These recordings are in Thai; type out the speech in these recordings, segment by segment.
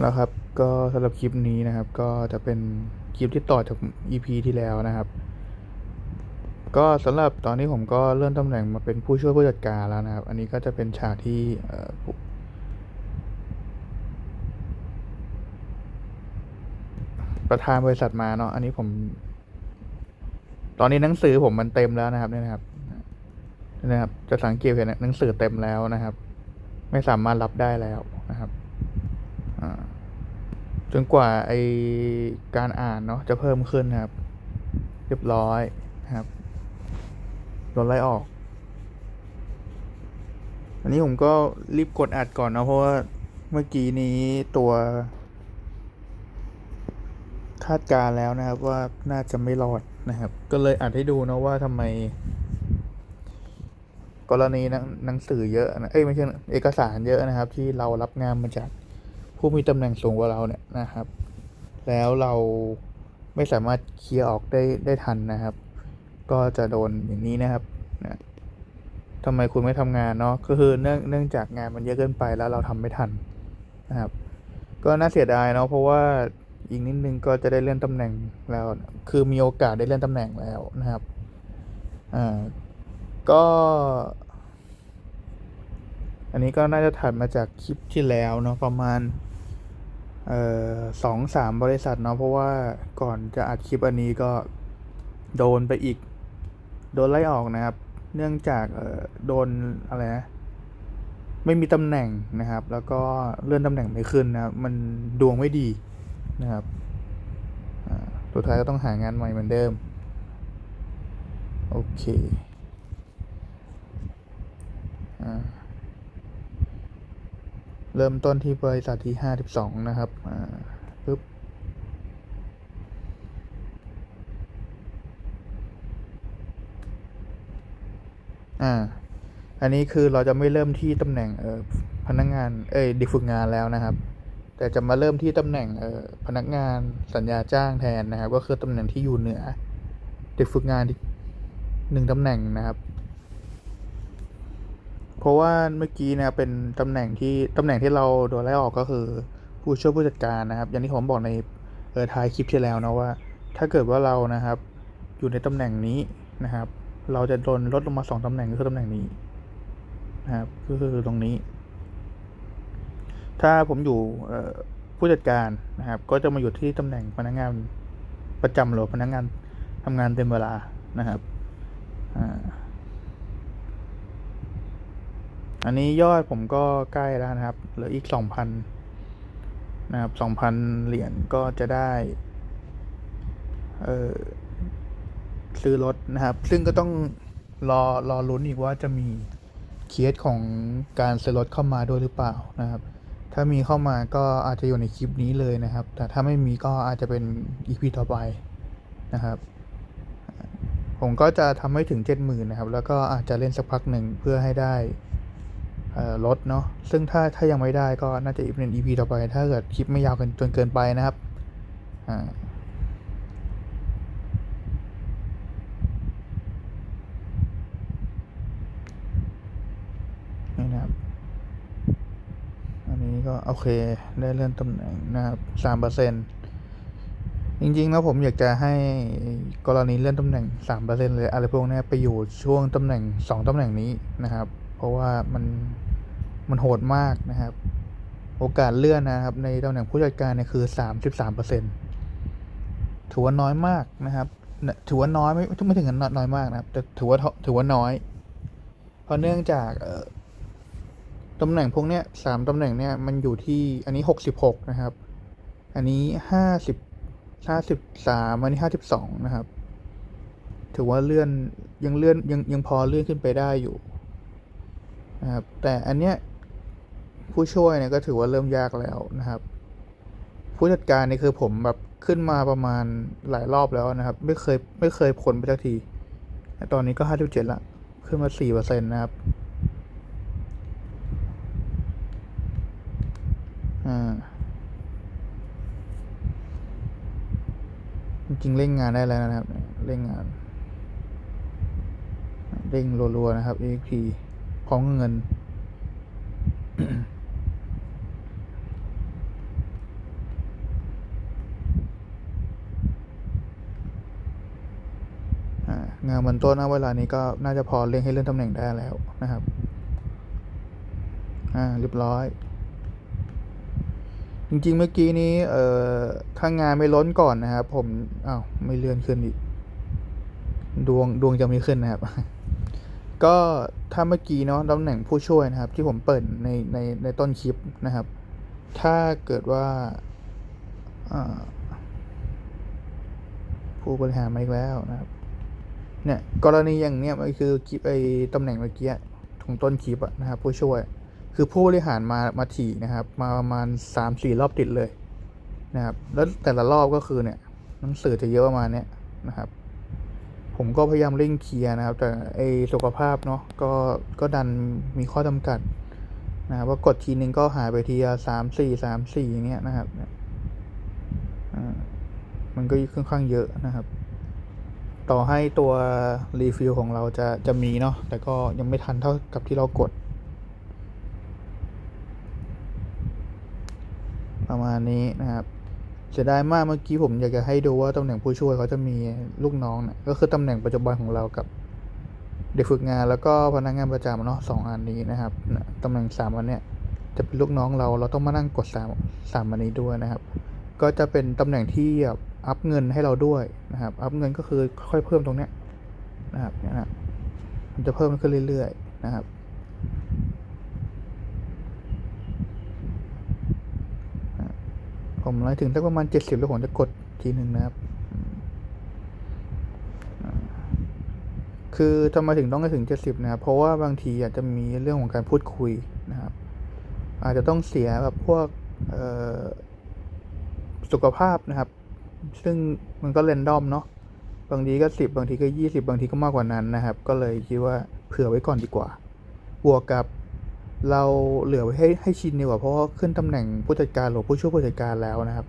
แล้วครับก็สำหรับคลิปนี้นะครับ ก็จะเป็นคลิปที่ต่อจาก EP ที่แล้วนะครับ ก็สำหรับตอนนี้ผมก็เลื่อนตำแหน่งมาเป็นผู้ช่วยผู้จัดการแล้วนะครับ อันนี้ก็จะเป็นฉากที่ประธานบริษัทมาเนาะอันนี้ผม ตอนนี้หนังสือผมมันเต็มแล้วนะครับเนี่ยนะครับนี่นะครับ จะสังเกตเห็นหนังสือเต็มแล้วนะครับ ไม่สามารถรับได้แล้วนะครับ อ่า จนกว่าไอการอ่านเนาะจะเพิ่มขึ้นนะครับ เรียบร้อยนะครับโดนไล่ออก อันนี้ผมก็รีบกดอัดก่อนนะเพราะว่าเมื่อกี้นี้ตัวคาดการแล้วนะครับว่าน่าจะไม่รอดนะครับ ก็เลยอัดให้ดูนะว่าทำไม กรณีหนังหนังสือเยอะนะเอ้ยไม่ใช่เอกสารเยอะนะครับ ที่เรารับงานมาจาก ผู้มีตำแหน่งสูงกว่าเราเนี่ยนะครับ แล้วเราไม่สามารถเคลียร์ออกได้ได้ทันนะครับ ก็จะโดนอย่างนี้นะครับนะทำไมคุณไม่ทำงานเนาะก็คือเนื่องเนื่องจากงานมันเยอะเกินไปแล้วเราทำไม่ทันนะครับ ก็น่าเสียดายเนาะเพราะว่าอีกนิดนึงก็จะได้เลื่อนตำแหน่งแล้ว คือมีโอกาสได้เลื่อนตำแหน่งแล้วนะครับอ่าก็ อันนี้ก็น่าจะถัดมาจากคลิปที่แล้วเนาะประมาณ สองสามบริษัทเนาะเพราะว่าก่อนจะอัดคลิปอันนี้ก็โดนไปอีก โดนไล่ออกนะครับ เนื่องจากโดนอะไรนะไม่มีตำแหน่งนะครับ แล้วก็เลื่อนตำแหน่งไม่ขึ้นนะครับ มันดวงไม่ดีนะครับอ่าสุดท้ายก็ต้องหางานใหม่เหมือนเดิม โอเคอ่า เริ่มต้นที่บริษัทที่ห้าสิบสองนะครับอ่าปึ๊บอ่า อันนี้คือเราจะไม่เริ่มที่ตำแหน่งเอ่อพนักงาน เอ้ยเด็กฝึกงานแล้วนะครับ แต่จะมาเริ่มที่ตำแหน่งเอ่อพนักงานสัญญาจ้างแทนนะครับ ก็คือตำแหน่งที่อยู่เหนือ เด็กฝึกงานหนึ่งตำแหน่งนะครับ ราะว่าเมื่อกี้นะครับเป็นตำแหน่งที่ตำแหน่งที่เราโดนไล่ออกก็คือผู้ช่วยผู้จัดการนะครับ อย่างที่ผมบอกในเออท้ายคลิปที่แล้วนะว่า ถ้าเกิดว่าเรานะครับ อยู่ในตำแหน่งนี้นะครับ เราจะโดนลดลงมาสองตำแหน่งก็คือตำแหน่งนี้นะครับก็คือตรงนี้ ถ้าผมอยู่ผู้จัดการนะครับ ก็จะมาอยู่ที่ตำแหน่งพนักงานประจำหรือพนักงานทำงานเต็มเวลานะครับอ่า อันนี้ยอดผมก็ใกล้แล้วนะครับ เหลืออีกสองพันนะครับสองพันเหรียญก็จะได้เออซื้อรถนะครับ ซึ่งก็ต้องรอรอลุ้นอีกว่าจะมีเคสของการซื้อรถเข้ามาด้วยหรือเปล่านะครับ ถ้ามีเข้ามาก็อาจจะอยู่ในคลิปนี้เลยนะครับ แต่ถ้าไม่มีก็อาจจะเป็นอีพีต่อไปนะครับ ผมก็จะทำให้ถึงเจ็ดหมื่นนะครับ แล้วก็อาจจะเล่นสักพักหนึ่งเพื่อให้ได้ รถเนาะซึ่งถ้าถ้ายังไม่ได้ก็น่าจะเป็นอีพีต่อไป ถ้าเกิดคลิปไม่ยาวเกินจนเกินไปนะครับอ่านี่นะครับ อันนี้ก็โอเคได้เลื่อนตำแหน่งนะครับสามเปอร์เซ็นจริงๆแล้วผมอยากจะให้กรณีเลื่อนตำแหน่งสามเปอร์เซ็นเลยอะไรพวกนี้ไปอยู่ช่วงตำแหน่งสองตำแหน่งนี้นะครับ เพราะว่ามัน มันโหดมากนะครับ โอกาสเลื่อนนะครับ ในตำแหน่งผู้จัดการเนี่ยคือสามสิบสามเปอร์เซ็นถือว่าน้อยมากนะครับ ถือว่าน้อยไม่ไม่ถึงกับน้อยมากนะครับ แต่ถือว่าถือว่าน้อย เพราะเนื่องจากเตำแหน่งพวกเนี้ยสามตำแหน่งเนี้ยมันอยู่ที่อันนี้หกสิบหกนะครับ อันนี้ห้าสิบห้าสิบสามอันนี้ห้าสิบสองนะครับ ถือว่าเลื่อนยังเลื่อนยังยังพอเลื่อนขึ้นไปได้อยู่นะครับแต่อันเนี้ย ผู้ช่วยเนี่ยก็ถือว่าเริ่มยากแล้วนะครับ ผู้จัดการนี่คือผมแบบขึ้นมาประมาณหลายรอบแล้วนะครับ ไม่เคยไม่เคยผลไปสักทีตอนนี้ก็ห้าสิบเจ็ดละขึ้นมาสี่เปอร์เซ็นต์นะครับอ่าจริงเร่งงานได้แล้วนะครับ เร่งงาน เร่งรัวๆนะครับ EXP พร้อมเงิน งานบนโต๊ะณเวลานี้ก็น่าจะพอเร่งให้เลื่อนตำแหน่งได้แล้วนะครับ อ่าเรียบร้อย จริง ๆ เมื่อกี้นี้ เอ่อถ้างานไม่ล้นก่อนนะครับ ผมอ้าวไม่เลื่อนขึ้นอีก ดวงดวงจะไม่ขึ้นนะครับ ก็ถ้าเมื่อกี้เนาะตำแหน่งผู้ช่วยนะครับ ที่ผมเปิดในในในต้นคลิปนะครับ ถ้าเกิดว่าอ่าผู้บริหารมาอีกแล้วนะครับ เนี่ยกรณีอย่างเนี้ยมันคือคลิปไอ้ตำแหน่งเมื่อกี้ของต้นคลิปอะนะครับผู้ช่วย คือผู้บริหารมามาถี่นะครับ มาประมาณสามสี่รอบติดเลยนะครับแล้วแต่ละรอบก็คือเนี่ยหนังสือจะเยอะประมาณเนี้ยนะครับ ผมก็พยายามเร่งเคลียร์นะครับ แต่ไอสุขภาพเนาะก็ก็ดันมีข้อจำกัดนะครับว่ากดทีนึงก็หายไปทีละสามสี่สามสี่อย่างเงี้ยนะครับมันก็ค่อนข้างเยอะนะครับ ต่อให้ตัวรีฟิลของเราจะจะมีเนาะแต่ก็ยังไม่ทันเท่ากับที่เรากด ประมาณนี้นะครับเสียดายมากเมื่อกี้ผมอยากจะให้ดูว่าตำแหน่งผู้ช่วยเขาจะมีลูกน้องเนี่ยก็คือตำแหน่งปัจจุบันของเรากับเด็กฝึกงานแล้วก็พนักงานประจำเนาะสองอันนี้นะครับนะตำแหน่งสามอันเนี้ยจะเป็นลูกน้องเราเราต้องมานั่งกดสามสามอันนี้ด้วยนะครับ ก็จะเป็นตำแหน่งที่แบบ อัพเงินให้เราด้วยนะครับ อัพเงินก็คือค่อยเพิ่มตรงเนี้ยนะครับเนี่ยนะมันจะเพิ่มขึ้นเรื่อยๆนะครับ ผมไล่ถึงสักประมาณเจ็ดสิบแล้วผมจะกดทีหนึ่งนะครับ คือทำไมถึงต้องให้ถึงเจ็ดสิบนะครับ เพราะว่าบางทีอาจจะมีเรื่องของการพูดคุยนะครับ อาจจะต้องเสียแบบพวกสุขภาพนะครับ ซึ่งมันก็เรนดอมเนาะบางทีก็สิบบางทีก็ยี่สิบบางทีก็มากกว่านั้นนะครับ ก็เลยคิดว่าเผื่อไว้ก่อนดีกว่า บวกกับเราเหลือไว้ให้ให้ชินดีกว่าเพราะว่าขึ้นตำแหน่งผู้จัดการหรือผู้ช่วยผู้จัดการแล้วนะครับ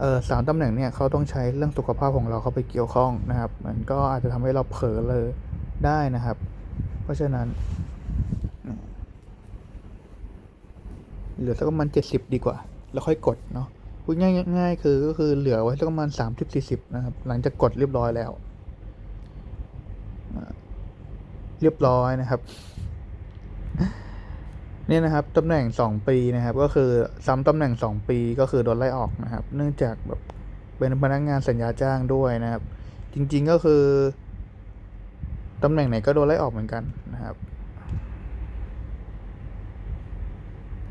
เออสามตำแหน่งเนี่ยเขาต้องใช้เรื่องสุขภาพของเราเข้าไปเกี่ยวข้องนะครับ มันก็อาจจะทำให้เราเผลอเลยได้นะครับ เพราะฉะนั้น เหลือสักประมาณเจ็ดสิบดีกว่า แล้วค่อยกดเนาะ พูดง่ายง่ายๆคือก็คือเหลือไว้สักประมาณสามสิบสี่สิบนะครับ หลังจากกดเรียบร้อยแล้ว เรียบร้อยนะครับเนี่ยนะครับตำแหน่งสองปีนะครับ ก็คือซ้ำตำแหน่งสองปีก็คือโดนไล่ออกนะครับ เนื่องจากแบบเป็นพนักงานสัญญาจ้างด้วยนะครับ จริง ๆก็คือตำแหน่งไหนก็โดนไล่ออกเหมือนกันนะครับ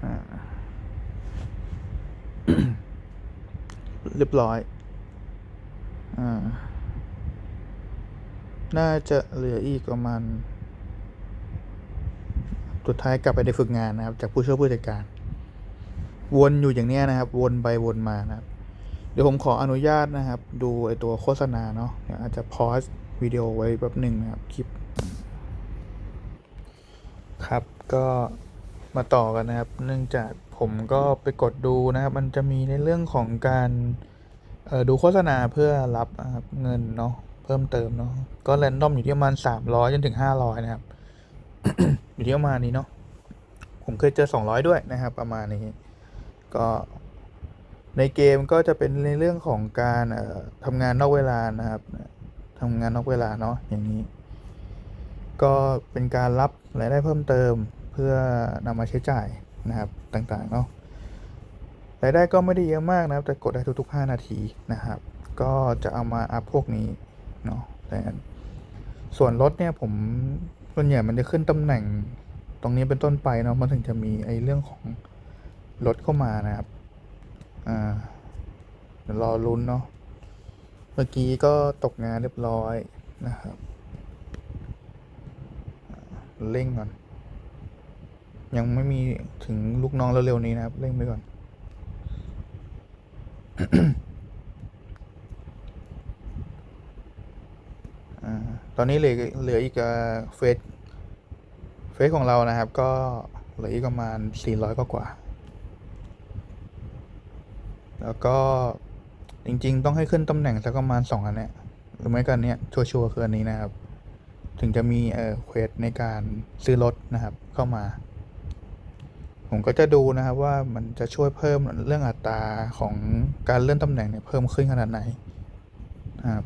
อ่า เรียบร้อย อ่า น่าจะเหลืออีกประมาณสุดท้ายกลับไปในฝึกงานนะครับ จากผู้ช่วยผู้จัดการ วนอยู่อย่างเนี้ยนะครับ วนไปวนมานะครับ เดี๋ยวผมขออนุญาตนะครับ ดูไอตัวโฆษณาเนาะอาจจะพอสวิดีโอไว้แป๊บหนึ่งนะครับคลิป ครับก็ มาต่อกันนะครับ เนื่องจากผมก็ไปกดดูนะครับ มันจะมีในเรื่องของการดูโฆษณาเพื่อรับเงินเนาะเพิ่มเติมเนาะก็แรนดอมอยู่ที่ประมาณสามร้อยจนถึงห้าร้อยนะครับอยู่ที่ประมาณนี้เนาะผมเคยเจอสองร้อยด้วยนะครับ ประมาณนี้ ก็ในเกมก็จะเป็นในเรื่องของการทำงานนอกเวลานะครับทำงานนอกเวลาเนาะอย่างนี้ ก็เป็นการรับรายได้เพิ่มเติม เพื่อนำมาใช้จ่ายนะครับต่างๆเนาะรายได้ก็ไม่ได้เยอะมากนะครับ แต่กดได้ทุกๆ 5 นาทีนะครับ ก็จะเอามาอัพพวกนี้เนาะแต่ส่วนรถเนี่ยผมส่วนใหญ่มันจะขึ้นตำแหน่งตรงนี้เป็นต้นไปเนาะมันถึงจะมีไอ้เรื่องของรถเข้ามานะครับอ่าเดี๋ยวรอลุ้นเนาะเมื่อกี้ก็ตกงานเรียบร้อยนะครับเร่งก่อน ยังไม่มีถึงลูกน้องเร็วๆนี้นะครับเร่งไปก่อนอตอนนี้เหลือเหลืออีกเฟสเฟสของเรานะครับ ก็เหลืออีกประมาณ 400 กว่ากว่า แล้วก็จริง ๆ ต้องให้ขึ้นตำแหน่งสักประมาณ 2 อันเนี้ยหรือไม่กันเนี้ยชัวร์ๆคืออันนี้นะครับ ถึงจะมีเอ่อเควสในการซื้อรถนะครับเข้ามา ผมก็จะดูนะครับว่ามันจะช่วยเพิ่มเรื่องอัตราของการเลื่อนตำแหน่งเนี่ยเพิ่มขึ้นขนาดไหนนะครับ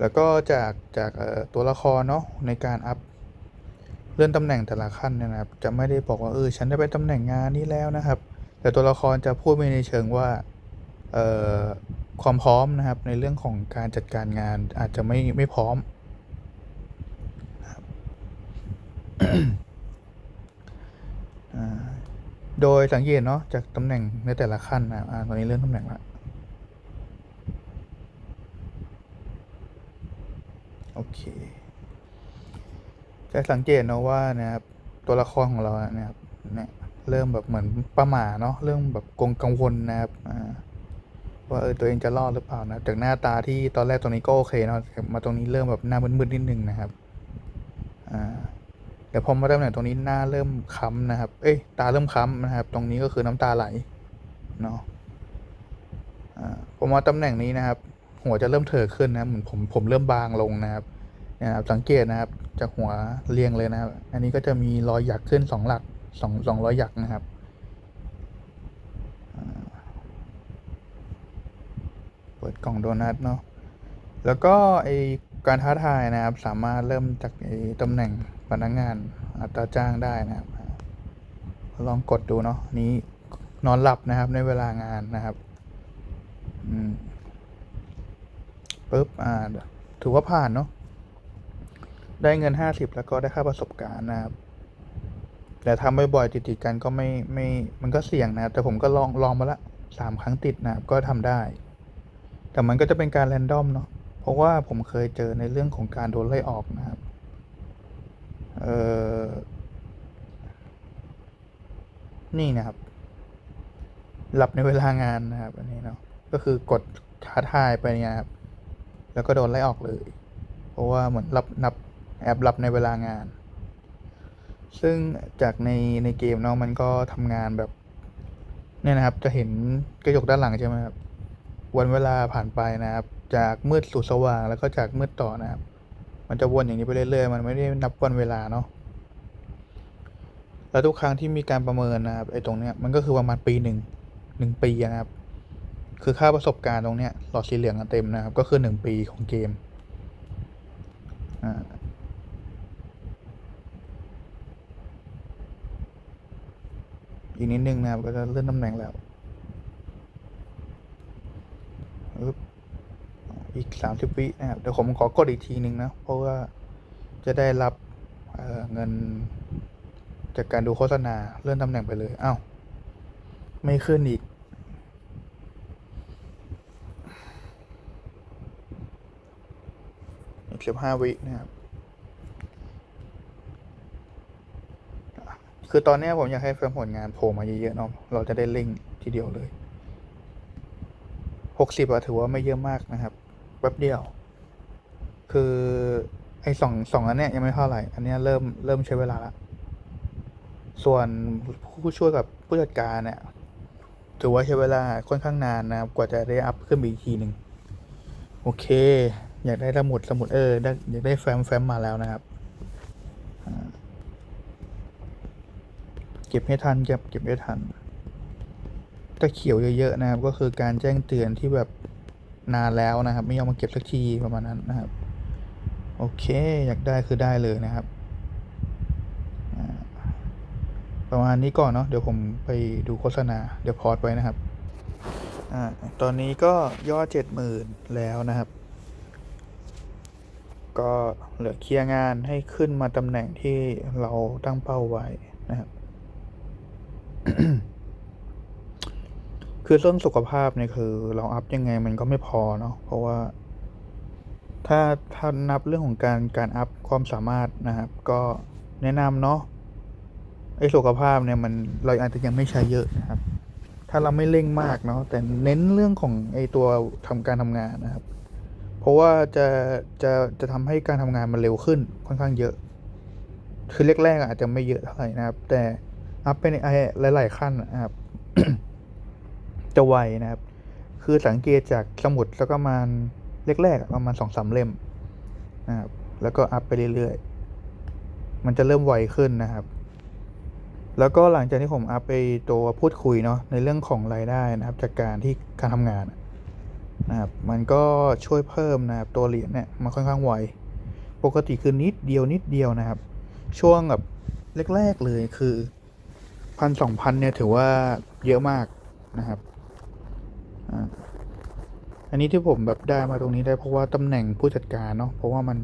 แล้วก็จากจากตัวละครเนาะในการอัพเลื่อนตำแหน่งแต่ละขั้นเนี่ยนะครับ จะไม่ได้บอกว่าเออฉันได้ไปตำแหน่งงานนี้แล้วนะครับ แต่ตัวละครจะพูดไปในเชิงว่าความพร้อมนะครับในเรื่องของการจัดการงานอาจจะไม่ไม่พร้อมนะครับ อ่า โดยสังเกตเนาะจากตำแหน่งในแต่ละขั้นนะอ่าตอนนี้เลื่อนตำแหน่งละโอเคจะสังเกตเนาะว่านะครับตัวละครของเรานะครับเนี่ยเริ่มแบบเหมือนประหม่าเนาะเริ่มแบบกงกังวลนะครับว่าเออตัวเองจะรอดหรือเปล่านะจากหน้าตาที่ตอนแรกตรงนี้ก็โอเคเนาะมาตรงนี้เริ่มแบบหน้ามืดๆนิดนึงนะครับ เดี๋ยวพอมาตำแหน่งตรงนี้หน้าเริ่มค้ำนะครับ เอ้ยตาเริ่มค้ำนะครับ ตรงนี้ก็คือน้ำตาไหลเนาะอ่าพอมาตำแหน่งนี้นะครับ หัวจะเริ่มเถิดขึ้นนะเหมือนผมผมเริ่มบางลงนะครับนะครับ สังเกตนะครับ จากหัวเรียงเลยนะครับ อันนี้ก็จะมีรอยหยักขึ้นสองหลักสองสองรอยหยักนะครับเปิดกล่องโดนัทเนาะแล้วก็ไอการท้าทายนะครับ สามารถเริ่มจากไอตำแหน่ง พนักงานอัตราจ้างได้นะครับ ลองกดดูเนาะนี้นอนหลับนะครับในเวลางานนะครับปุ๊บอ่าถือว่าผ่านเนาะได้เงินห้าสิบแล้วก็ได้ค่าประสบการณ์นะครับ แต่ทำบ่อยๆติดๆกันก็ไม่ไม่มันก็เสี่ยงนะแต่ผมก็ลองลองมาละสามครั้งติดนะครับก็ทำได้ แต่มันก็จะเป็นการแรนดอมเนาะเพราะว่าผมเคยเจอในเรื่องของการโดนไล่ออกนะครับ เออนี่นะครับ หลับในเวลางานนะครับ อันนี้เนาะ ก็คือกดท้าทายไปเนี่ยครับ แล้วก็โดนไล่ออกเลย เพราะว่าเหมือนรับนับแอบหลับในเวลางาน ซึ่งจากในในเกมเนาะมันก็ทำงานแบบ เนี่ยนะครับ จะเห็นกระจกด้านหลังใช่ไหมครับ วันเวลาผ่านไปนะครับ จากมืดสู่สว่างแล้วก็จากมืดต่อนะครับ มันจะวนอย่างนี้ไปเรื่อยๆ มันไม่ได้นับวันเวลาเนาะ แล้วทุกครั้งที่มีการประเมินนะครับไอ้ตรงเนี้ยมันก็คือประมาณปีหนึ่งหนึ่งปีนะครับ คือค่าประสบการณ์ตรงเนี้ยหลอดสีเหลืองเต็มนะครับ ก็คือหนึ่งปีของเกม อ่าอีกนิดนึงนะครับก็จะเลื่อนตำแหน่งแล้วอึ๊บ อีกสามสิบวินะครับ เดี๋ยวผมขอกดอีกทีหนึ่งนะ เพราะว่าจะได้รับเเงิน จากการดูโฆษณาเลื่อนตำแหน่งไปเลยอ้าว ไม่ขึ้นอีก อีกสิบห้าวินะครับคือตอนนี้ผมอยากให้เฟิร์มผลงานโผล่มาเยอะๆเนาะ เราจะได้เร่งทีเดียวเลยหกสิบอะถือว่าไม่เยอะมากนะครับ แป๊บเดียว คือไอ้สองสองอันเนี้ยยังไม่เท่าไหร่ อันเนี้ยเริ่มเริ่มใช้เวลาละส่วนผู้ช่วยกับผู้จัดการเนี่ยถือว่าใช้เวลาค่อนข้างนานนะครับ กว่าจะได้อัพขึ้นอีกทีหนึ่งโอเค อยากได้สมุดสมุดเอออยากได้แฟ้มแฟ้มมาแล้วนะครับเก็บให้ทันเก็บเก็บให้ทันถ้าเขียวเยอะๆนะครับ ก็คือการแจ้งเตือนที่แบบ นานแล้วนะครับ ไม่ยอมมาเก็บสักทีประมาณนั้นนะครับ โอเค อยากได้คือได้เลยนะครับ ประมาณนี้ก่อนเนาะเดี๋ยวผมไปดูโฆษณา เดี๋ยวพอดไว้นะครับอตอนนี้ก็ยอดเจ็ดหมื่นแล้วนะครับ ก็เหลือเคลียร์งานให้ขึ้นมาตำแหน่งที่เราตั้งเป้าไว้นะครับ คือเรื่องสุขภาพเนี่ยคือ เราอัพยังไงมันก็ไม่พอเนาะเพราะว่า ถ้าถ้านับเรื่องของการการอัพความสามารถนะครับ ก็แนะนำเนาะไอ้สุขภาพเนี่ยมันเราอาจจะยังไม่ใช้เยอะนะครับ ถ้าเราไม่เร่งมากเนาะแต่เน้นเรื่องของไอ้ตัวทำการทำงานนะครับ เพราะว่าจะจะจะทำให้การทำงานมันเร็วขึ้นค่อนข้างเยอะ คือแรกๆอาจจะไม่เยอะเท่าไหร่นะครับ แต่อัพไปในไอ้หลายๆขั้นนะครับ จะไวนะครับ คือสังเกตจากสมุดแล้วก็มาแรกๆประมาณสองสามเล่มนะครับ แล้วก็อัพไปเรื่อยๆ มันจะเริ่มไวขึ้นนะครับ แล้วก็หลังจากที่ผมอัพไปตัวพูดคุยเนาะในเรื่องของรายได้นะครับ จากการที่การทำงานนะครับมันก็ช่วยเพิ่มนะครับตัวเหรียญเนี่ยมันค่อนข้างไวปกติคือนิดเดียวนิดเดียวนะครับ ช่วงแบบแรกๆเลยคือพันสองพันเนี่ยถือว่าเยอะมากนะครับ อันนี้ที่ผมแบบได้มาตรงนี้ได้เพราะว่าตำแหน่งผู้จัดการเนาะเพราะว่ามัน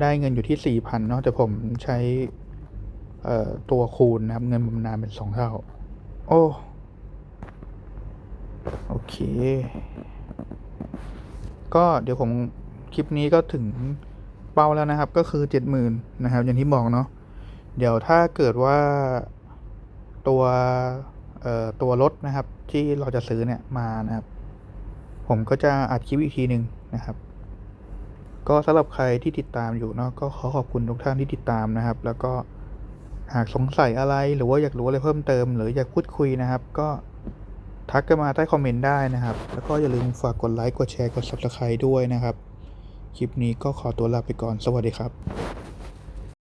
ได้เงินอยู่ที่สี่พันเนาะแต่ผมใช้ตัวคูณนะครับ เงินบำนาญเป็นสองเท่า โอ้ โอเค ก็เดี๋ยวผมคลิปนี้ก็ถึงเป้าแล้วนะครับ ก็คือเจ็ดหมื่นนะครับ อย่างที่บอกเนาะเดี๋ยวถ้าเกิดว่าตัวตัวรถนะครับ ที่เราจะซื้อเนี่ยมานะครับ ผมก็จะอัดคลิปอีกทีหนึ่งนะครับ ก็สำหรับใครที่ติดตามอยู่เนาะก็ขอขอบคุณทุกท่านที่ติดตามนะครับ แล้วก็หากสงสัยอะไรหรือว่าอยากรู้อะไรเพิ่มเติม หรืออยากพูดคุยนะครับ ก็ทักกันมาใต้คอมเมนต์ได้นะครับ แล้วก็อย่าลืมฝากกดไลค์กดแชร์กด subscribe ด้วยนะครับ คลิปนี้ก็ขอตัวลาไปก่อนสวัสดีครับ